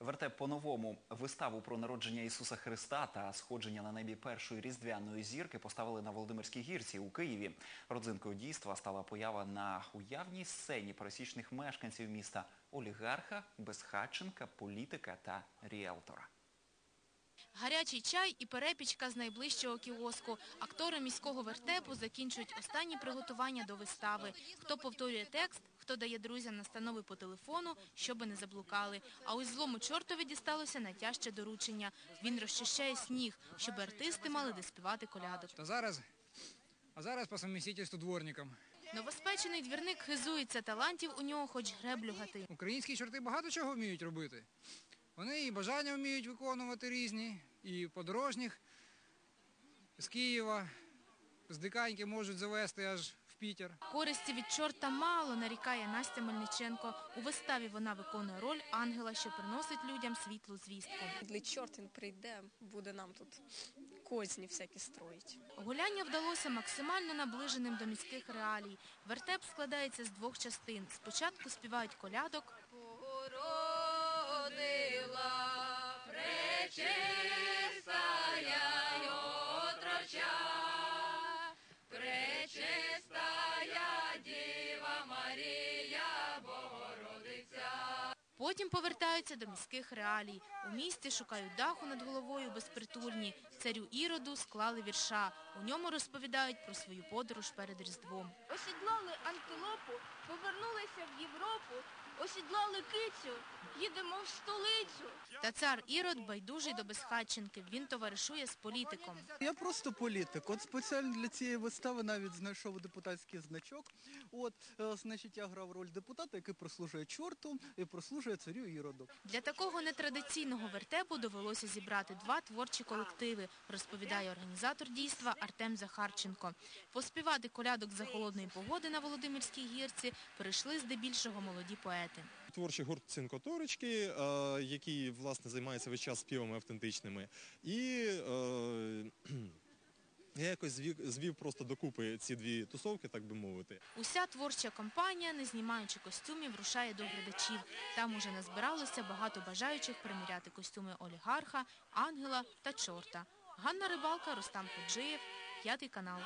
Вертеп по-новому виставу про народження Ісуса Христа та сходження на небі першої різдвяної зірки поставили на Володимирській гірці у Києві. Родзинкою дійства стала поява на уявній сцені пересічних мешканців міста олігарха, безхатченка, політика та ріелтора. Гарячий чай і перепічка з найближчого кіоску. Актори міського вертепу закінчують останні приготування до вистави. Хто повторює текст, хто дає друзям настанови по телефону, щоби не заблукали. А ось злому чортові дісталося найтяжче доручення. Він розчищає сніг, щоб артисти мали де співати колядок. А зараз, а зараз по совместительству дворником. Новоспечений двірник хизується, талантів у нього хоч греблю гати. Українські чорти багато чого вміють робити. Вони і бажання вміють виконувати різні, і подорожніх з Києва, з Диканьки можуть завести аж в Пітер. Користі від чорта мало, нарікає Настя Мельниченко. У виставі вона виконує роль ангела, що приносить людям світлу звістку. Коли чорт він прийде, буде нам тут козні всякі строїть. Гуляння вдалося максимально наближеним до міських реалій. Вертеп складається з двох частин. Спочатку співають колядок, Потім повертаються до міських реалій. У місті шукають даху над головою безпритульні. Царю Іроду склали вірша. У ньому розповідають про свою подорож перед Різдвом. Осідлали антилопу, повернулися в Європу, осідлали кицю, їдемо в столицю. Та цар Ірод байдужий до безхатченків. Він товаришує з політиком. Я просто політик. От спеціально для цієї вистави навіть знайшов депутатський значок. От, е, значить, я грав роль депутата, який прослужує чорту і прослужує царю Іроду. Для такого нетрадиційного вертепу довелося зібрати два творчі колективи, розповідає організатор дійства Артем Захарченко. Поспівати колядок за холодної погоди на Володимирській гірці прийшли здебільшого молоді поети. Творчий гурт Цинкоторочки, е, який власне займається весь час співами автентичними. І е, я якось звів, просто докупи ці дві тусовки, так би мовити. Уся творча компанія, не знімаючи костюмів, рушає до глядачів. Там уже назбиралося багато бажаючих приміряти костюми олігарха, ангела та чорта. Ганна Рибалка, Рустам Ходжиєв, п'ятий канал.